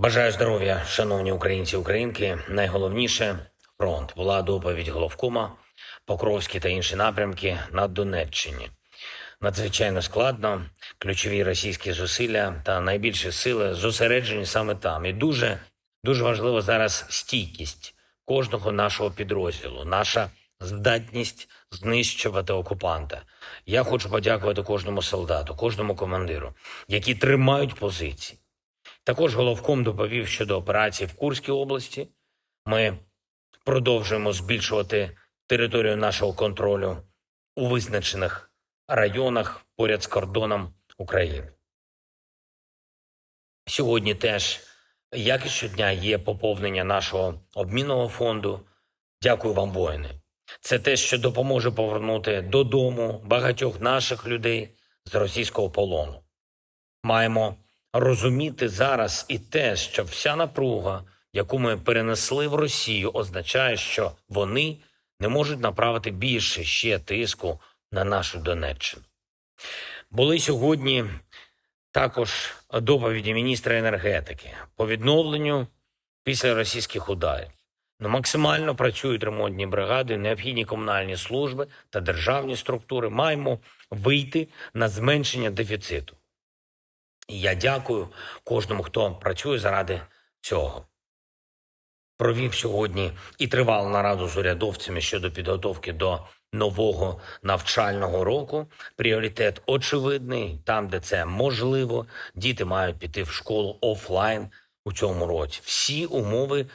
Бажаю здоров'я, шановні українці українки. Найголовніше фронт була доповідь головкома, Покровські та інші напрямки на Донеччині. Надзвичайно складно, ключові російські зусилля та найбільші сили зосереджені саме там. І дуже дуже важливо зараз стійкість кожного нашого підрозділу, наша здатність знищувати окупанта. Я хочу подякувати кожному солдату, кожному командиру, які тримають позиції. Також головком доповів щодо операції в Курській області. Ми продовжуємо збільшувати територію нашого контролю у визначених районах поряд з кордоном України. Сьогодні теж, як і щодня, є поповнення нашого обмінного фонду. Дякую вам, воїни. Це те, що допоможе повернути додому багатьох наших людей з російського полону. Маємо розуміти зараз і те, що вся напруга, яку ми перенесли в Росію, означає, що вони не можуть направити більше ще тиску на нашу Донеччину. Були сьогодні також доповіді міністра енергетики по відновленню після російських ударів. Ну, максимально працюють ремонтні бригади, необхідні комунальні служби та державні структури. Маємо вийти на зменшення дефіциту. І я дякую кожному, хто працює заради цього. Провів сьогодні і тривалу нараду з урядовцями щодо підготовки до нового навчального року. Пріоритет очевидний, там, де це можливо, діти мають піти в школу офлайн у цьому році. Всі умови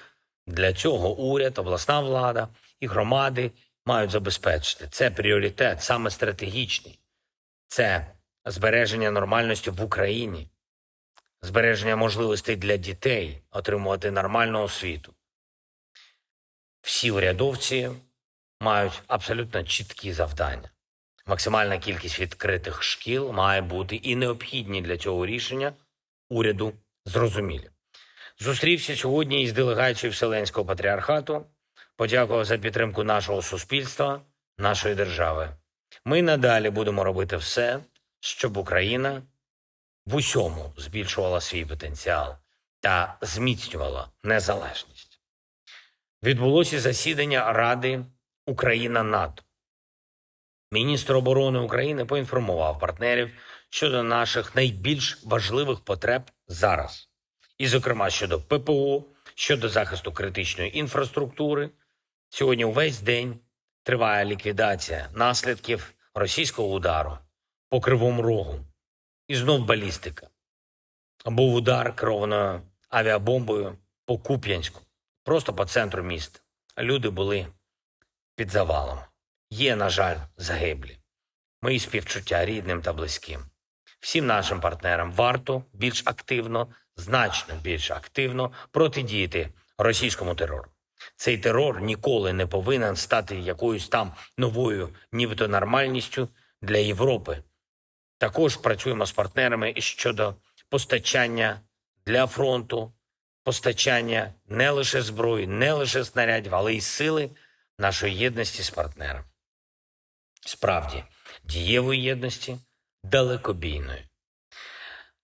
для цього уряд, обласна влада і громади мають забезпечити. Це пріоритет, саме стратегічний. Це збереження нормальності в Україні, збереження можливостей для дітей отримувати нормальну освіту. Всі урядовці мають абсолютно чіткі завдання. Максимальна кількість відкритих шкіл має бути і необхідні для цього рішення уряду зрозумілі. Зустрівся сьогодні із делегацією Вселенського патріархату, подякував за підтримку нашого суспільства, нашої держави. Ми надалі будемо робити все, щоб Україна в усьому збільшувала свій потенціал та зміцнювала незалежність. Відбулося засідання Ради Україна НАТО. Міністр оборони України поінформував партнерів щодо наших найбільш важливих потреб зараз, і, зокрема, щодо ППО, щодо захисту критичної інфраструктури. Сьогодні увесь день триває ліквідація наслідків російського удару по кривому рогу. І знов балістика. Був удар керованою авіабомбою по Куп'янську, просто по центру міста. Люди були під завалом. Є, на жаль, загиблі. Мої співчуття рідним та близьким. Всім нашим партнерам варто більш активно, значно більш активно протидіяти російському терору. Цей терор ніколи не повинен стати якоюсь там новою, нібито нормальністю для Європи. Також працюємо з партнерами щодо постачання для фронту, постачання не лише зброї, не лише снарядів, але й сили нашої єдності з партнером. Справді, дієвої єдності далекобійної.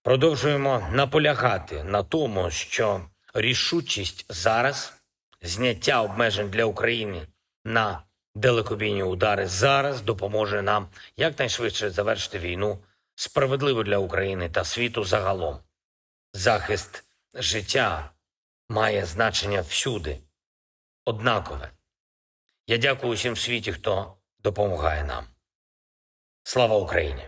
Продовжуємо наполягати на тому, що рішучість зараз, зняття обмежень для України на далекобійні удари зараз допоможе нам якнайшвидше завершити війну справедливо для України та світу загалом. Захист життя має значення всюди, однакове. Я дякую усім в світі, хто допомагає нам. Слава Україні!